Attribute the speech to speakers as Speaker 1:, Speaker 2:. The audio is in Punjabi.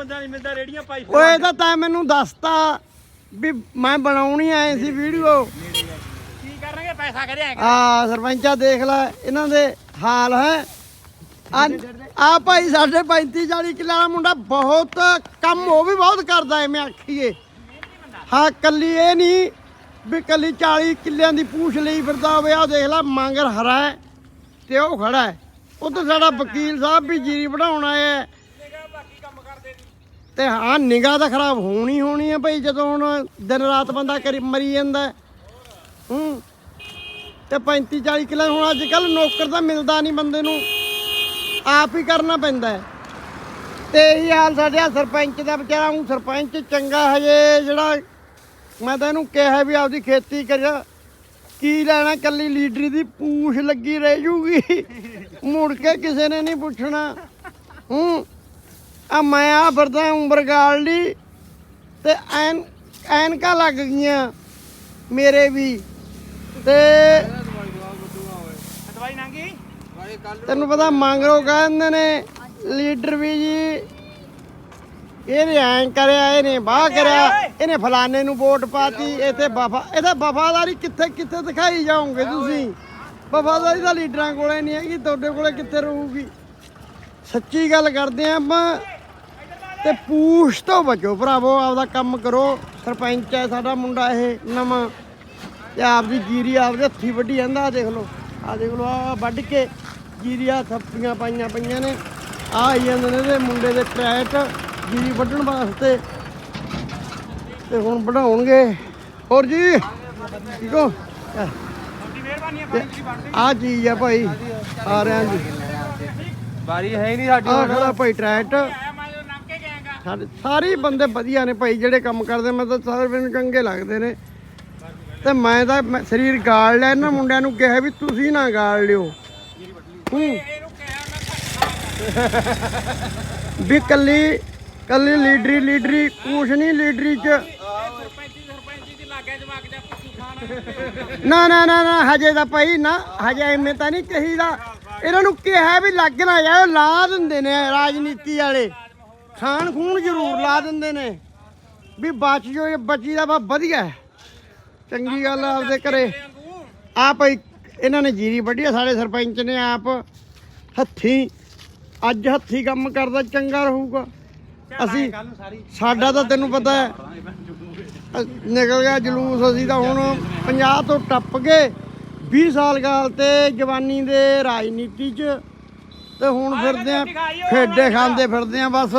Speaker 1: ਬੰਦਾ ਨਹੀਂ ਮਿਲਦਾ ਰੇੜੀਆਂ ਪਾਈ
Speaker 2: ਓਏ ਇਹ ਤਾਂ ਤੈਂ ਮੈਨੂੰ ਦੱਸਤਾ ਵੀ ਮੈਂ ਬਣਾਉਣੀ ਆਏ ਸੀ ਵੀਡੀਓ।
Speaker 1: ਕੀ ਕਰਨਗੇ? ਪੈਸਾ ਕਰਿਆ
Speaker 2: ਆ ਸਰਪੰਚਾ ਦੇਖ ਲੈ ਇਹਨਾਂ ਦੇ ਹਾਲ ਹੈ। ਆ ਭਾਈ ਸਾਡੇ 35 40 ਕਿੱਲਾ ਵਾਲਾ ਮੁੰਡਾ ਬਹੁਤ ਕੰਮ ਉਹ ਵੀ ਬਹੁਤ ਕਰਦਾ ਐਵੇਂ ਆਖੀਏ। ਹਾਂ ਕੱਲੀ ਇਹ ਨਹੀਂ ਵੀ ਕੱਲੀ 40 ਕਿੱਲਿਆਂ ਦੀ ਪੂਛ ਲਈ ਫਿਰਦਾ ਹੋਵੇ ਆ ਦੇਖ ਲੈ ਮੰਗਰ ਹਰਾ ਹੈ ਤੇ ਉਹ ਖੜਾ ਹੈ। ਉਧਰ ਸਾਡਾ ਵਕੀਲ ਸਾਹਿਬ ਵੀ ਜੀਰੀ ਵਧਾਉਣ ਆਇਆ ਹੈ। ਤੇ ਹਾਂ ਨਿਗਾਹ ਤਾਂ ਖਰਾਬ ਹੋਣੀ ਹੋਣੀ ਹੈ ਭਾਈ, ਜਦੋਂ ਹੁਣ ਦਿਨ ਰਾਤ ਬੰਦਾ ਕਰੀ ਮਰੀ ਜਾਂਦਾ। ਹੈ। ਹੂੰ ਤੇ 35 40 ਕਿੱਲੇ ਹੁਣ ਅੱਜ ਕੱਲ ਨੌਕਰ ਤਾਂ ਮਿਲਦਾ ਨਹੀਂ ਬੰਦੇ ਨੂੰ। ਆਪ ਹੀ ਕਰਨਾ ਪੈਂਦਾ ਤੇ ਇਹੀ ਹਾਲ ਸਾਡੇ ਸਰਪੰਚ ਦਾ ਵਿਚਾਰਾ, ਉਹ ਸਰਪੰਚ ਚੰਗਾ ਹਜੇ ਜਿਹੜਾ ਮੈਂ ਤਾਂ ਇਹਨੂੰ ਕਿਹਾ ਵੀ ਆਪਦੀ ਖੇਤੀ ਕਰ ਕੀ ਲੈਣਾ ਕੱਲੀ ਲੀਡਰੀ ਦੀ ਪੂਛ ਲੱਗੀ ਰਹਿ ਜੂਗੀ। ਮੁੜ ਕੇ ਕਿਸੇ ਨੇ ਨਹੀਂ ਪੁੱਛਣਾ। ਹੂੰ। ਆ ਮੈਂ ਆ ਫਿਰਦਾ ਉਮਰ ਗਾਲ ਲਈ ਤੇ ਐਨ ਐਨਕਾਂ ਲੱਗ ਗਈਆਂ ਮੇਰੇ ਵੀ। ਤੇ
Speaker 1: ਦਵਾਈ ਨਾਂਗੀ
Speaker 2: ਤੈਨੂੰ ਪਤਾ ਮੰਗਰੋ ਕਹਿੰਦੇ ਨੇ ਲੀਡਰ ਵੀ ਜੀ ਇਹਨੇ ਐਂ ਕਰਿਆ ਇਹਨੇ ਬਾਹ ਕਰਿਆ ਇਹਨੇ ਫਲਾਣੇ ਨੂੰ ਵੋਟ ਪਾਤੀ ਇੱਥੇ ਵਫਾ ਇਹਦਾ ਵਫਾਦਾਰੀ ਕਿੱਥੇ ਕਿੱਥੇ ਦਿਖਾਈ ਜਾਓਗੇ ਤੁਸੀਂ? ਵਫਾਦਾਰੀ ਤਾਂ ਲੀਡਰਾਂ ਕੋਲੇ ਨਹੀਂ ਹੈਗੀ ਤੁਹਾਡੇ ਕੋਲੇ ਕਿੱਥੇ ਰਹੂਗੀ? ਸੱਚੀ ਗੱਲ ਕਰਦੇ ਆਂ ਆਪਾਂ। ਤੇ ਪੂਛ ਤੋਂ ਬਚੋ ਭਰਾਵੋ ਆਪਦਾ ਕੰਮ ਕਰੋ। ਸਰਪੰਚ ਹੈ ਸਾਡਾ ਮੁੰਡਾ ਇਹ ਨਵਾਂ। ਤੇ ਆਪਦੀ ਜੀਰੀ ਆਪਦੇ ਹੱਥੀ ਵੱਢੀ ਜਾਂਦਾ ਦੇਖ ਲਓ। ਆ ਦੇਖ ਲਓ ਆ ਵੱਢ ਕੇ ਜੀਰੀਆਂ ਥੱਪੀਆਂ ਪਾਈਆਂ ਪਈਆਂ ਨੇ। ਆ ਆਈ ਜਾਂਦੇ ਨੇ ਇਹਦੇ ਮੁੰਡੇ ਦੇ ਟਰੈਟ ਜੀਰੀ ਵੱਢਣ ਵਾਸਤੇ। ਤੇ ਹੁਣ ਵਧਾਉਣਗੇ ਹੋਰ ਜੀ ਠੀਕ ਹੋ?
Speaker 1: ਭਾਈ ਜੀ
Speaker 2: ਆ ਚੀਜ਼ ਆ ਭਾਈ ਆ ਰਿਆਂ ਜੀ।
Speaker 1: ਬਾਰੀ ਹੈ ਨਹੀਂ ਸਾਡੀ
Speaker 2: ਆ ਖੜਾ ਭਾਈ ਟਰੈਟ
Speaker 1: ਆਇਆ ਮੈਂ ਜਦੋਂ ਲੰਘ ਕੇ ਗਿਆਗਾ
Speaker 2: ਸਾਡੇ ਸਾਰੇ ਹੀ ਬੰਦੇ ਵਧੀਆ ਨੇ ਭਾਈ, ਜਿਹੜੇ ਕੰਮ ਕਰਦੇ ਮੈਂ ਤਾਂ ਸਾਰੇ ਮੈਨੂੰ ਚੰਗੇ ਲੱਗਦੇ ਨੇ। ਤੇ ਮੈਂ ਤਾਂ ਮੈਂ ਸਰੀਰ ਗਾਲ ਲਿਆ, ਇਹਨਾਂ ਮੁੰਡਿਆਂ ਨੂੰ ਕਿਹਾ ਵੀ ਤੁਸੀਂ ਨਾ ਗਾਲ ਲਿਓ। ਹੂੰ। ਵੀ ਕੱਲੀ ਕੱਲੀ ਲੀਡਰੀ ਲੀਡਰੀ, ਕੁਛ ਨਹੀਂ ਲੀਡਰੀ ਚ। ਨਾ ਨਾ ਨਾ ਨਾ, ਹਜੇ ਤਾਂ ਭਾਈ, ਨਾ, ਹਜੇ ਐਵੇਂ ਤਾਂ ਨਹੀਂ ਕਹੀਦਾ। ਇਹਨਾਂ ਨੂੰ ਕਿਹਾ ਵੀ ਲੱਗ ਨਾ ਜਾਓ, ਲਾ ਦਿੰਦੇ ਨੇ ਰਾਜਨੀਤੀ ਵਾਲੇ। ਖਾਣ ਖੂਣ ਜ਼ਰੂਰ ਲਾ ਦਿੰਦੇ ਨੇ। ਵੀ ਬਚ ਜੋ ਇਹ ਬਚੀ ਦਾ ਵਾ ਵਧੀਆ ਹੈ। ਚੰਗੀ ਗੱਲ ਆ ਆਪਦੇ ਘਰੇ। ਆ ਭਾਈ ਇਹਨਾਂ ਨੇ ਜੀਰੀ ਵੱਢੀ ਆ, ਸਾਡੇ ਸਰਪੰਚ ਨੇ ਆਪ ਹੱਥੀ, ਅੱਜ ਹੱਥੀ ਕੰਮ ਕਰਦਾ, ਚੰਗਾ ਰਹੂਗਾ। ਅਸੀਂ, ਸਾਡਾ ਤਾਂ ਤੈਨੂੰ ਪਤਾ ਹੈ ਅ- ਨਿਕਲ ਗਿਆ ਜਲੂਸ, ਅਸੀਂ ਤਾਂ ਹੁਣ 50 ਤੋਂ ਟੱਪ ਗਏ। 20 ਸਾਲ ਗਾਲ ਤੇ ਜਵਾਨੀ ਦੇ ਰਾਜਨੀਤੀ 'ਚ ਤੇ ਹੁਣ ਫਿਰਦੇ ਆ ਫੇਡੇ ਖਾਂਦੇ ਫਿਰਦੇ ਆ ਬਸ।